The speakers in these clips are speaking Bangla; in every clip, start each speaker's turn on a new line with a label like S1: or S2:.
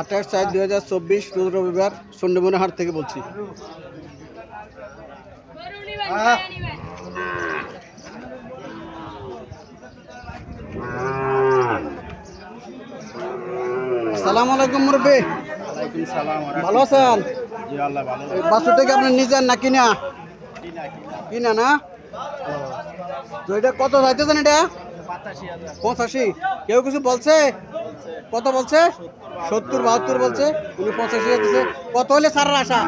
S1: আঠাশ চার দুই হাজার চব্বিশ রোজ রবিবার সন্ডেমনে হাট থেকে বলছি। আসসালামু আলাইকুম মুরব্বী। ভালো আছেন?
S2: জি আল্লাহ ভালো।
S1: এই বাছুরটা কি আপনার নিজের না কিনা? কিনা না? তো এটা কত চাইতেছেন এটা? পঁচাশি। কেউ কিছু বলছে? কত বলছে? সত্তর, বাহাত্তর বলছে। উনি পঁচাশি যাচ্ছে কত হলে সারার আশা?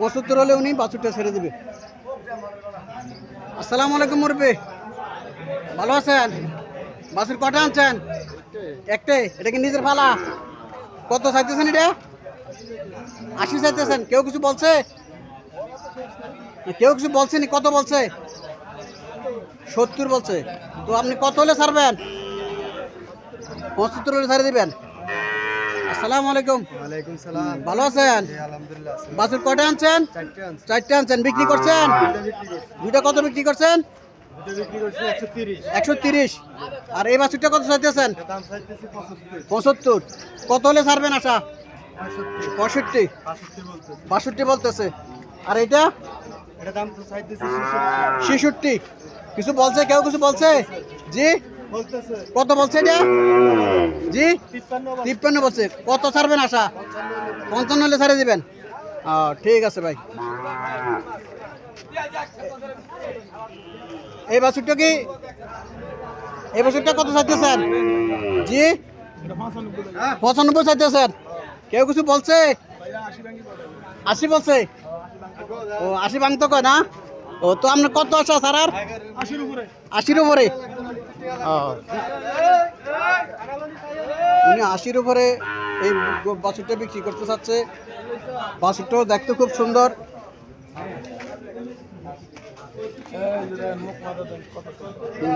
S1: পঁচাত্তর হলে উনি বাছুরটা ছেড়ে দেবে। আসসালামু আলাইকুম মুরব্বী। ভালো আছেন? বাছুর কটা আনছেন? একটাই এটা কি নিজের ফালা? কত চাইতেছেন এটা? আশি চাইতেছেন। কেউ কিছু বলছে? কেউ কিছু বলছেনি। কত বলছে? সত্তর বলছে। তো আপনি কত হলে ছাড়বেন? পঁচাত্তর হলে ছাড়ে দিবেন। আসসালামু আলাইকুম।
S2: ওয়ালাইকুম সালাম।
S1: ভালো আছেন?
S2: আলহামদুলিল্লাহ
S1: বাছুর আনছেন?
S2: চারটে
S1: আনছেন। বিক্রি করছেন? দুইটা কত বিক্রি করছেন?
S2: একশো তিরিশ।
S1: আর এই বাছুরটা কত চাইতেছেন
S2: পঁচাত্তর।
S1: কত হলে ছাড়বেন আশা?
S2: পঁয়ষট্টি।
S1: বাষট্টি বলতেছে। আর এটা?
S2: এটা দাম তো
S1: ছেষট্টি। কিছু বলছে? কেউ কিছু বলছে? জি? কত বলছে এটা? জি?
S2: তিপ্পান্ন
S1: তিপ্পান্ন বলছে। কত ছাড়বেন আশা? পঞ্চান্ন হলে ছাড়ে দিবেন। ও ঠিক আছে ভাই। এই বাছুরটা কি? এই বাছুরটা কত চাইতেছেন? জি? পঁচানব্বই চাইতেছেন। কেউ কিছু বলছে? আশি বলছে? ও আশি ভাঙতো কয় না? ও তো আপনার কত আশা স্যার আর?
S2: আশির উপরে।
S1: আশির উপরে? ও। উনি আশির উপরে এই বাছুরটা বিক্রি করতে চাচ্ছে। বাছুরটাও দেখতে খুব সুন্দর।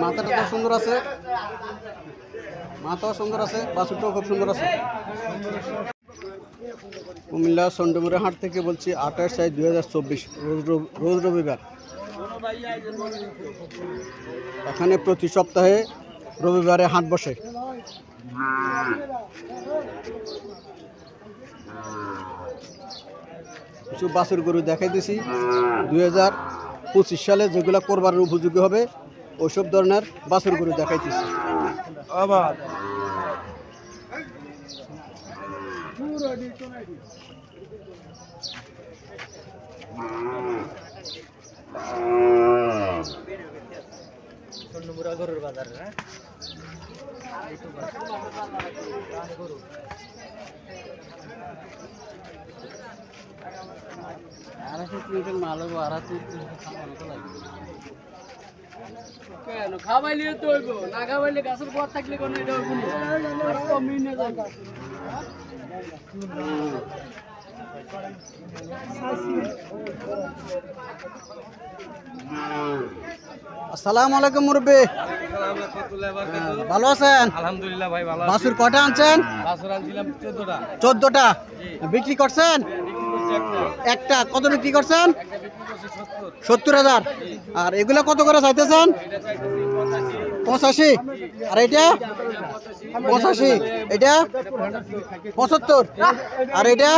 S1: মাথাটা তো সুন্দর আছে। মাথাও সুন্দর আছে বাছুরটাও খুব সুন্দর আছে। কুমিল্লা সন্ডমুরা হাট থেকে বলছি আঠাশ চার দুই হাজার চব্বিশ, রোজ রবিবার। এখানে প্রতি সপ্তাহে রবিবারে হাট বসে। কিছু বাছুর গরু দেখাই দিছি। দুই হাজার পঁচিশ সালে যেগুলো করবার উপযোগী হবে, ওইসব ধরনের বাছুর গরু দেখাইতেছি
S2: আবার। গরুর বাজার হ্যাঁ
S1: আড়াইশো কুইন্টাল মাল হব আড়াইশো
S3: কেন খাবাইলে তো হইব না খাবাইলে গাছের পর থাকলে কোনো এটা যাবে
S1: আসসালামু আলাইকুম মুরব্বী। ভালো আছেন?
S2: আলহামদুলিল্লাহ ভাই ভালো
S1: বাছুর কটা আনছেন?
S2: আনছিলাম চোদ্দটা।
S1: চোদ্দটা। বিক্রি করছেন? একটা। কত বিক্রি করছেন? সত্তর। হাজার। আর এগুলো কত করে চাইতেছেন? পঁচাশি। আর এটা? পঁচাশি। এটা? পঁচাত্তর। আর এটা?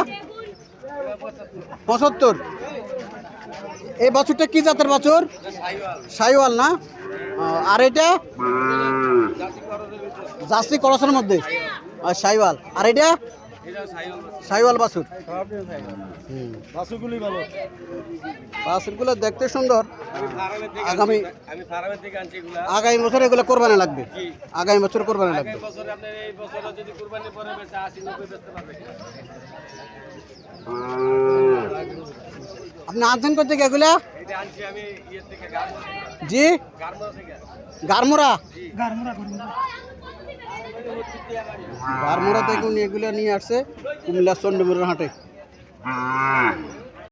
S1: পঁচাত্তর। এই বাছুরটা কি জাতের বাছুর? সাইওয়াল না? আর এটা? জার্সি করসের মধ্যে। সাইওয়াল। আর এটা? সাইওয়াল বাছুর। হুম।
S2: বাসুগুলি ভালো।
S1: বাছুরগুলো দেখতে সুন্দর। আগামী
S2: আমি ফার্মের থেকে আনছি এগুলা।
S1: আগামী বছর এগুলো কোরবানি লাগবে। আগামী বছর কোরবানি লাগবে। আপনি আনছেন করতে এগুলা?
S2: এটা আনছি আমি ইয়ের থেকে গার্মো
S1: জি?
S2: গার্মো থেকে।
S1: গারমোরা গারমোরা থেকে উনি এগুলো নিয়ে আসছে কুমিল্লা চন্ডমুরের হাটে।